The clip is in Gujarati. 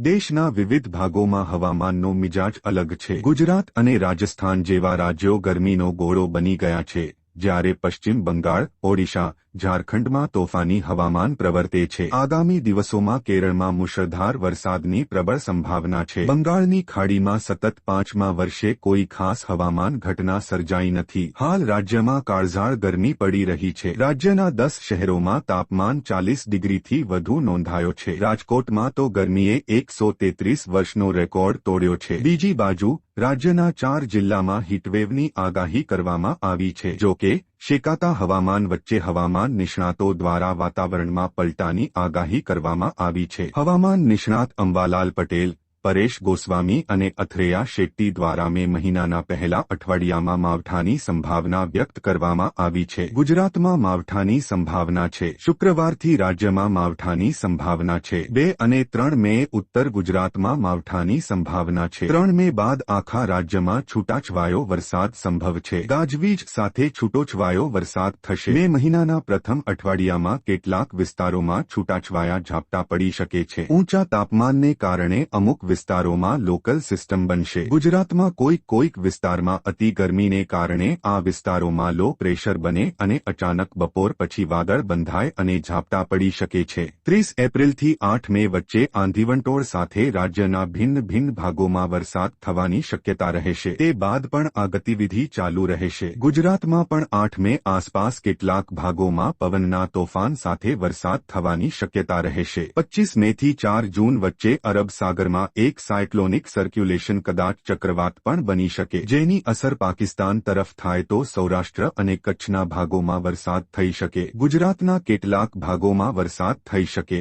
દેશના વિવિધ ભાગોમાં હવામાનનો મિજાજ અલગ છે. ગુજરાત અને રાજસ્થાન જેવા રાજ્યો ગરમીનો ગોળો બની ગયા છે. જ્યારે પશ્ચિમ બંગાળ, ઓડિશા ઝારખંડમાં તોફાની હવામાન પ્રવર્તે છે. આગામી દિવસોમાં કેરળમાં મુશળધાર વરસાદની પ્રબળ સંભાવના છે. બંગાળની ખાડીમાં સતત પાંચમા વર્ષે કોઈ ખાસ હવામાન ઘટના સર્જાઈ નથી. હાલ રાજ્યમાં કાળઝાળ ગરમી પડી રહી છે. રાજ્યના દસ શહેરોમાં તાપમાન ચાલીસ ડિગ્રીથી વધુ નોંધાયો છે. રાજકોટમાં તો ગરમીએ એકસો વર્ષનો રેકોર્ડ તોડ્યો છે. બીજી બાજુ, રાજ્યના ચાર જિલ્લામાં હીટવેવની આગાહી કરવામાં આવી છે. જો કે શેકાતા હવામાન વચ્ચે હવામાન નિષ્ણાતો દ્વારા વાતાવરણમાં પલટાની આગાહી કરવામાં આવી છે. હવામાન નિષ્ણાત અંબાલાલ પટેલ પરેશ ગોસ્વામી અને અથરેયા શેટ્ટી દ્વારા મે મહિનાના પહેલા અઠવાડિયામાં માવઠાની સંભાવના વ્યક્ત કરવામાં આવી છે. ગુજરાતમાં માવઠાની સંભાવના છે. શુક્રવારથી રાજ્યમાં માવઠાની સંભાવના છે. બે અને ત્રણ મે ઉત્તર ગુજરાતમાં માવઠાની સંભાવના છે. ત્રણ મે બાદ આખા રાજ્યમાં છૂટાછવાયો વરસાદ સંભવ છે. ગાજવીજ સાથે છૂટોછવાયો વરસાદ થશે. મે મહિનાના પ્રથમ અઠવાડિયામાં કેટલાક વિસ્તારોમાં છૂટાછવાયા ઝાપટા પડી શકે છે. ઊંચા તાપમાનને કારણે અમુક વિસ્તારોમાં લોકલ સિસ્ટમ બનશે. ગુજરાતમાં કોઈક કોઈક વિસ્તારમાં અતિ ગરમીને કારણે આ વિસ્તારોમાં લો પ્રેશર બને અને અચાનક બપોર પછી વાદળ બંધાય અને ઝાપટા પડી શકે છે. ત્રીસ એપ્રિલથી આઠ મે વચ્ચે આંધીવંટોળ સાથે રાજ્યના ભિન્ન ભિન્ન ભાગોમાં વરસાદ થવાની શક્યતા રહેશે. તે બાદ પણ આ ગતિવિધિ ચાલુ રહેશે. ગુજરાતમાં પણ આઠ મે આસપાસ કેટલાક ભાગોમાં પવનના તોફાન સાથે વરસાદ થવાની શક્યતા રહેશે. પચ્ચીસ મેથી ચાર જૂન વચ્ચે અરબ સાગરમાં એક સાયક્લોનિક સર્ક્યુલેશન કદાચ ચક્રવાત પણ બની શકે. જેની અસર પાકિસ્તાન તરફ થાય તો સૌરાષ્ટ્ર અને કચ્છના ભાગોમાં વરસાદ થઈ શકે. ગુજરાતના કેટલાક ભાગોમાં વરસાદ થઈ શકે.